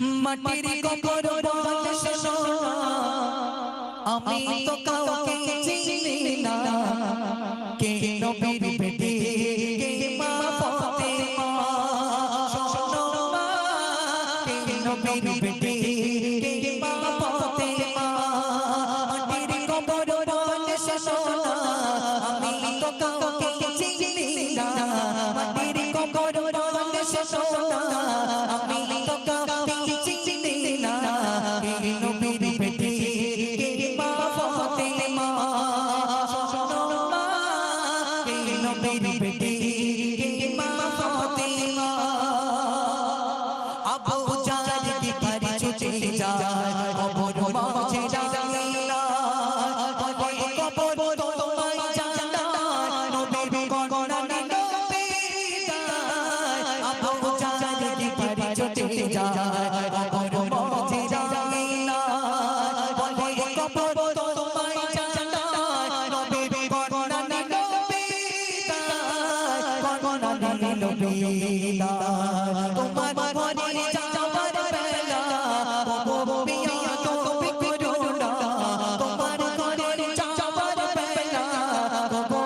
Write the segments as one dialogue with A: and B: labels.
A: মাটির কবর আমি তো কাউকে চিনি না। কে নবীর বেটি কে মা ফাতেমা? শোনো মা? কে নবীর বেটি কে মা ফাতেমা? মাটির কবর শোনো আমি তো কাউকে চিনি না। মাটির কবর শোনো নবীর বেটি মা ফাতেমা আবু গণনা নবী তোমার ঘরে যাবার বেলা ও পিয়া তুমি করুণা তোমার ঘরে যাবার বেলা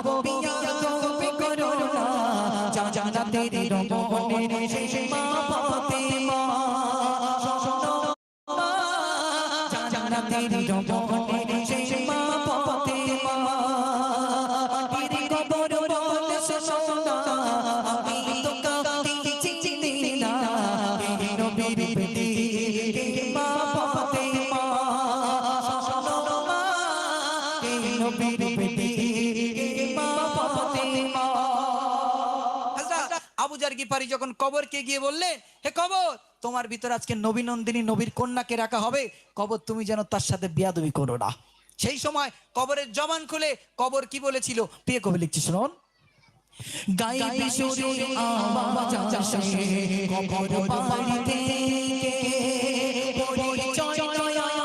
A: ও পিয়া তুমি করুণা জানা তেরি রমণে শেষ মা ফাতেমা মা জানা তেরি রমণে
B: হাজরা আবু জার গিফারি যখন কবরকে গিয়ে বললেন হে কবর তোমার ভিতর আজকে নবী নন্দিনী নবীর কন্যাকে রাখা হবে। কবর তুমি যেন তার সাথে বিয়াদবি করো না। সেই সময় কবরের জবান খুলে কবর কি বলেছিল? প্রিয় কবি লিখছি শুনুন।
A: গাইবি সুরে আওয়াজ আসে কবর বাড়িতে পরিচয়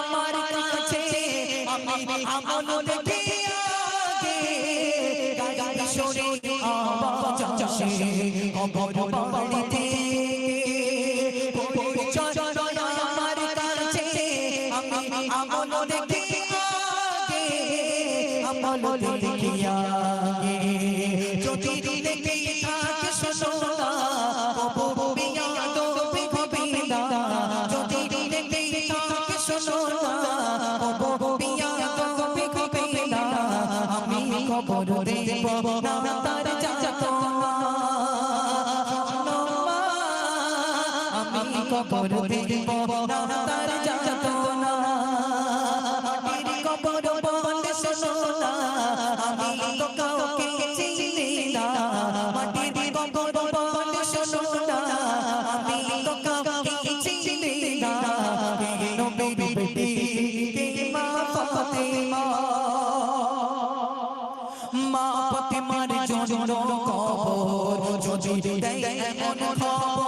A: আমার কাছে। আমি আমল দেখে সুরে আওয়াজ আসে কবর বাড়িতে আমার কাছে আমি যদি দেখে থাকে শোনো শোনো খবর দেব না, তার চাচা না। মাটির কবর বলে শোনো না আমি তো কাউকে চিনি না। মাটির কবর বলে শোনো না আমি তো কাউকে চিনি না। নবীর বেটি মা ফাতেমা, মা ফাতেমার জন্য কবর যদি দেয় এমন খবর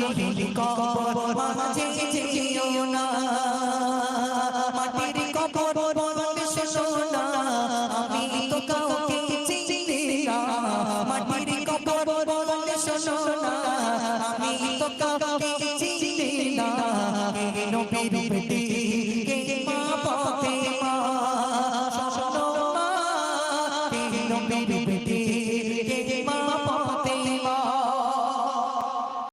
A: মাটির কবর মাঝে যেও না। মাটির কবর বলে শোনা আমি তো কাউকে চিনি না। মাটির কবর বলে শোনা আমি তো কাউকে চিনি না। নবীর প্রতি মা পথে মা? নবীর প্রতি